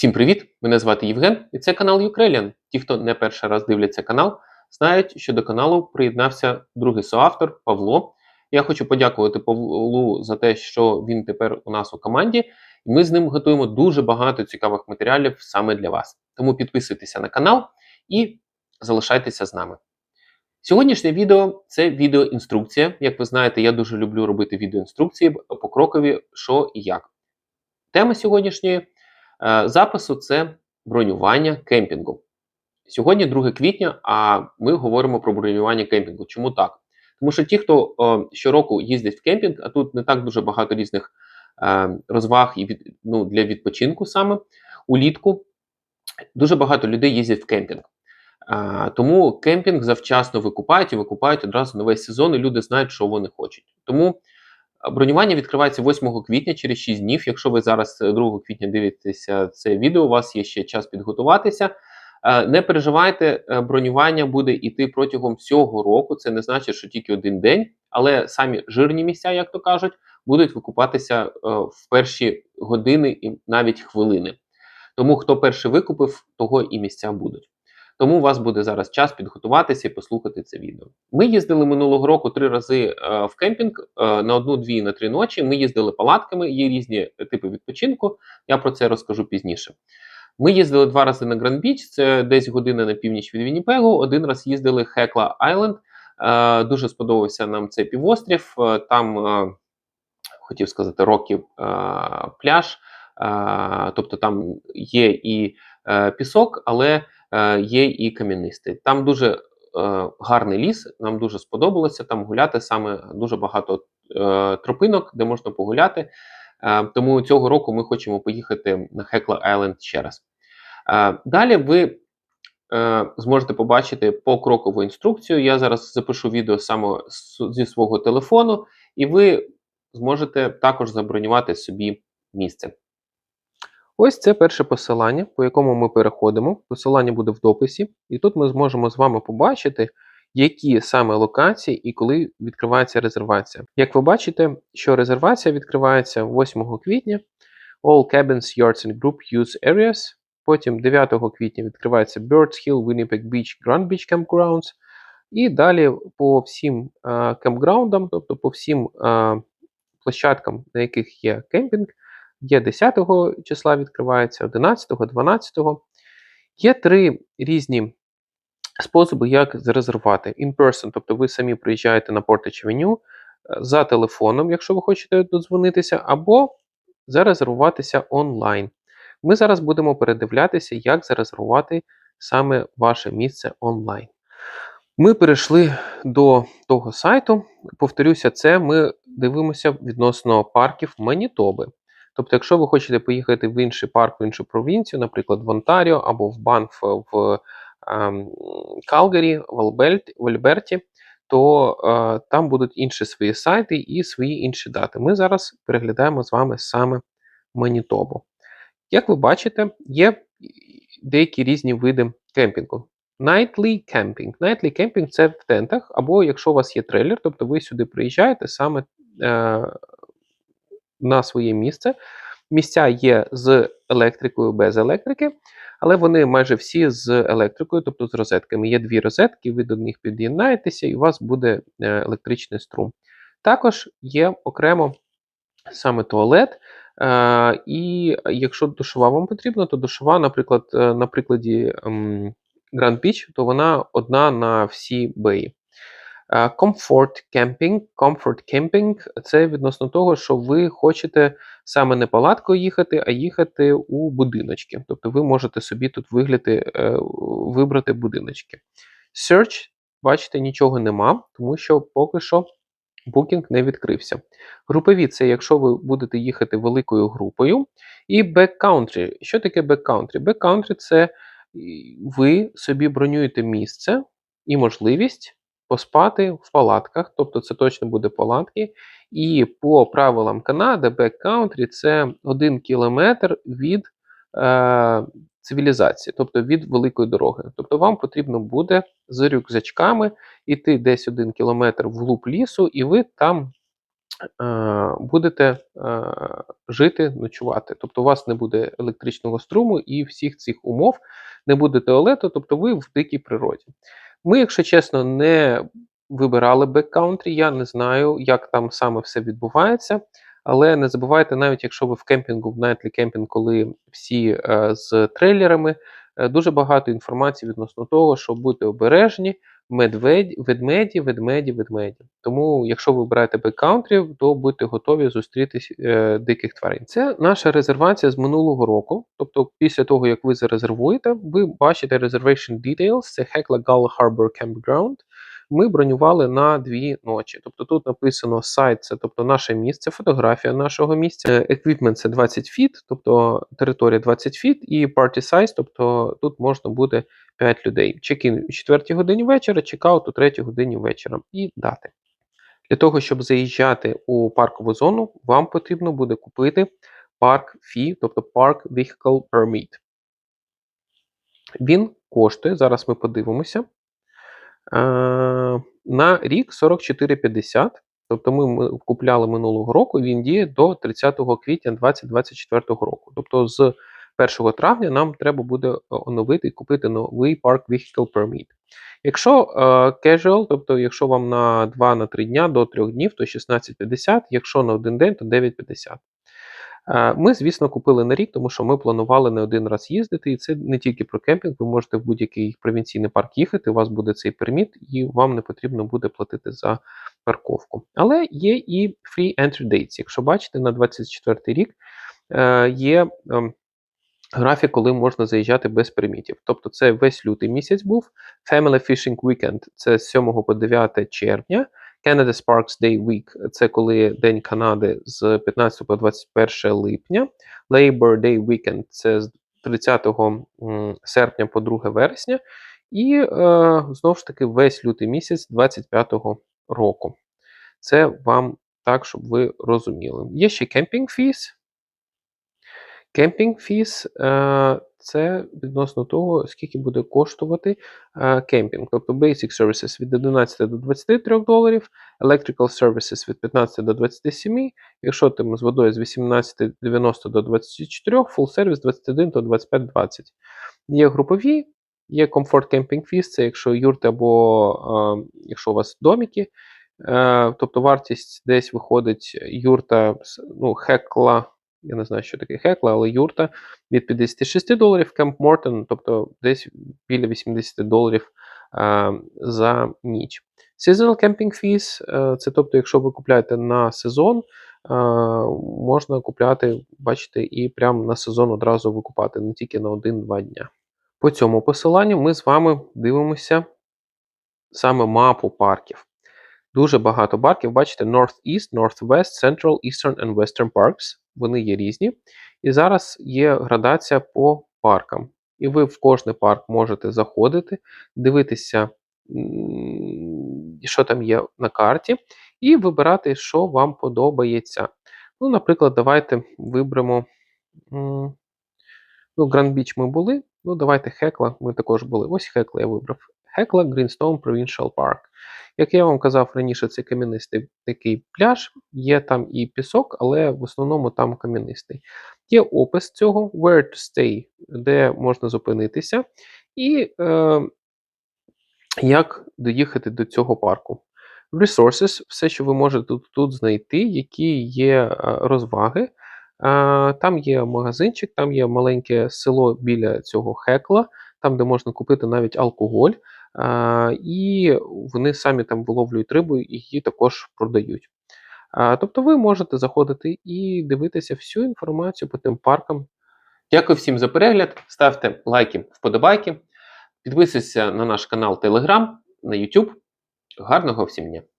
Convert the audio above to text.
Всім привіт! Мене звати Євген, і це канал Ukrainian. Ті, хто не перший раз дивляться канал, знають, що до каналу приєднався другий соавтор Павло. Я хочу подякувати Павлу за те, що він тепер у нас у команді, і ми з ним готуємо дуже багато цікавих матеріалів саме для вас. Тому підписуйтеся на канал і залишайтеся з нами. Сьогоднішнє відео це відеоінструкція. Як ви знаєте, я дуже люблю робити відеоінструкції покрокові, що і як. Тема сьогоднішньої запису це бронювання кемпінгу. Сьогодні 2 квітня, а ми говоримо про бронювання кемпінгу. Чому так? Тому що ті, хто е, щороку їздять в кемпінг, а тут не так дуже багато різних е, розваг і від, ну, для відпочинку саме улітку, дуже багато людей їздять в кемпінг. А, Тому кемпінг завчасно викупають і викупають одразу весь сезон, і люди знають, що вони хочуть. Тому бронювання відкривається 8 квітня через 6 днів. Якщо ви зараз 2 квітня дивитеся це відео, у вас є ще час підготуватися. Е, Не переживайте, е, бронювання буде йти протягом всього року. Це не значить, що тільки один день, але самі жирні місця, як то кажуть, будуть викупатися е, в перші години і навіть хвилини. Тому хто перший викупив, того і місця будуть. Тому у вас буде зараз час підготуватися і послухати це відео. Ми їздили минулого року три рази е, в кемпінг е, на одну, дві, на три ночі. Ми їздили палатками, є різні типи відпочинку. Я про це розкажу пізніше. Ми їздили два рази на Гранд Біч, це десь година на північ від Вінніпегу. Один раз їздили Хекла Айленд. Е, дуже сподобався нам цей півострів. Там хотів сказати років пляж. Тобто там є і пісок, але є і кам'янистий. Там дуже е, гарний ліс, нам дуже сподобалося там гуляти саме дуже багато е, тропинок, де можна погуляти. Е, Тому цього року ми хочемо поїхати на Хекла Айленд ще раз. Е, Далі ви е, зможете побачити покрокову інструкцію. Я зараз запишу відео саме зі свого телефону, і ви зможете також забронювати собі місце. Ось це перше посилання, по якому ми переходимо. Посилання буде в дописі, і тут ми зможемо з вами побачити, які саме локації і коли відкривається резервація. Як ви бачите, що резервація відкривається 8 квітня. All cabins, yards and group use areas. Потім 9 квітня відкривається Birds Hill, Winnipeg Beach, Grand Beach Campgrounds. І далі по всім е, кемпграундам, тобто по всім е, площадкам, на яких є кемпінг, є 10 числа відкривається, 11, 12. Є три різні способи, як зарезервувати. In person, тобто ви самі приїжджаєте на Portage Avenue е, за телефоном, якщо ви хочете додзвонитися, або зарезервуватися онлайн. Ми зараз будемо передивлятися, як зарезервувати саме ваше місце онлайн. Ми перейшли до того сайту. Повторюся, це ми дивимося відносно парків Манітоби. Тобто, якщо ви хочете поїхати в інший парк, в іншу провінцію, наприклад, в Онтаріо або в Банф в ем, Калгарі, в Альберті, то е, там будуть інші свої сайти і свої інші дати. Ми зараз переглядаємо з вами саме Манітобу. Як ви бачите, є деякі різні види кемпінгу. Nightly camping. Nightly camping – це в тентах, або якщо у вас є трейлер, тобто ви сюди приїжджаєте саме е, на своє місце. Місця є з електрикою, без електрики, але вони майже всі з електрикою, тобто з розетками. Є дві розетки, ви до них під'єднаєтеся, і у вас буде е, електричний струм. Також є окремо саме туалет. Е, і якщо душова вам потрібна, то душова, наприклад, е, на прикладі ем, Grand Beach, то вона одна на всі беї. Е, Comfort camping. Comfort camping – це відносно того, що ви хочете саме не палаткою їхати, а їхати у будиночки. Тобто ви можете собі тут вигляди, е, вибрати будиночки. Search, бачите, нічого нема, тому що поки що букінг не відкрився. Групові це якщо ви будете їхати великою групою. І backcountry. Що таке backcountry? Backcountry – це ви собі бронюєте місце і можливість поспати в палатках, тобто це точно буде палатки. І по правилам Канади, backcountry – це один кілометр від е, цивілізації, тобто від великої дороги. Тобто вам потрібно буде з рюкзачками йти десь один кілометр вглуб лісу, і ви там е, будете е, жити, ночувати. Тобто у вас не буде електричного струму і всіх цих умов не буде туалету, тобто ви в дикій природі. Ми, якщо чесно, не вибирали беккаунтрі, я не знаю, як там саме все відбувається. Але не забувайте, навіть якщо ви в кемпінгу, в найтлі кемпінг, коли всі е, з трейлерами, дуже багато інформації відносно того, що будьте обережні, медведі, ведмеді, ведмеді, ведмеді. Тому, якщо ви обираєте беккаунтрів, то будьте готові зустрітись е, диких тварин. Це наша резервація з минулого року. Тобто, після того, як ви зарезервуєте, ви бачите reservation details, це Hecla Gull Harbor Campground. Ми бронювали на дві ночі. Тобто тут написано сайт, це тобто наше місце, фотографія нашого місця. Equipment це 20 фіт, тобто територія 20 фіт, і party size, тобто тут можна буде 5 людей. Чекін о 4 годині вечора, чекаут о 3 годині вечора і дати. Для того, щоб заїжджати у паркову зону, вам потрібно буде купити парк фі, тобто Park Vehicle Permit. Він коштує, зараз ми подивимося. Е, на рік 44,50. Тобто ми, купляли минулого року, він діє до 30 квітня 2024 року. Тобто з 1 травня нам треба буде оновити і купити новий Park Vehicle Permit. Якщо е, casual, тобто якщо вам на 2-3 дня до 3 днів, то 16,50, якщо на один день, то 9,50. Е, Ми, звісно, купили на рік, тому що ми планували не один раз їздити, і це не тільки про кемпінг. Ви можете в будь-який провінційний парк їхати, у вас буде цей перміт, і вам не потрібно буде платити за парковку. Але є і free entry dates. Якщо бачите, на 24 рік е, є ем, графік, коли можна заїжджати без пермітів. Тобто це весь лютий місяць був. Family Fishing Weekend це з 7 по 9 червня. Canada Sparks Day Week це коли День Канади з 15 по 21 липня. Labor Day Weekend це з 30 серпня по 2 вересня. І е, знову ж таки весь лютий місяць 25-го року. Це вам так, щоб ви розуміли. Є ще кемпінг фіс. Кемпінг фіс е, це відносно того, скільки буде коштувати е, кемпінг. Тобто Basic Services від 11 до 23 доларів, Electrical Services від 15 до 27, якщо там з водою з 18,90 до 24, Full Service 21 до 25,20. Є групові, є Comfort Camping Fees, це якщо юрти або е, якщо у вас доміки, е, тобто вартість десь виходить юрта, ну, хекла. Я не знаю, що таке хекла, але юрта від 56 доларів, Кемп Мортон, тобто десь біля 80 доларів а, за ніч. Seasonal Camping Fees, а, це тобто, якщо ви купляєте на сезон, а, можна купляти, бачите, і прямо на сезон одразу викупати, не тільки на 1-2 дня. По цьому посиланню ми з вами дивимося саме мапу парків. Дуже багато парків, бачите, North-East, North-West, Central, Eastern and Western Parks. Вони є різні. І зараз є градація по паркам. І ви в кожний парк можете заходити, дивитися, що там є на карті, і вибирати, що вам подобається. Ну, Наприклад, давайте виберемо. Ну, Beach ми були. Ну, давайте Хекла. Ми також були. Ось Хекла я вибрав. Хекла Greenstone Provincial Park. Як я вам казав раніше, це кам'янистий такий пляж, є там і пісок, але в основному там кам'янистий. Є опис цього, where to stay, де можна зупинитися, і е, як доїхати до цього парку. Resources, все, що ви можете тут, тут знайти, які є е, розваги. Е, там є магазинчик, там є маленьке село біля цього хекла, там, де можна купити навіть алкоголь. І вони самі там виловлюють рибу і її також продають. Тобто ви можете заходити і дивитися всю інформацію по тим паркам. Дякую всім за перегляд. Ставте лайки, вподобайки, підписуйтесь на наш канал Telegram, на YouTube. Гарного всім дня!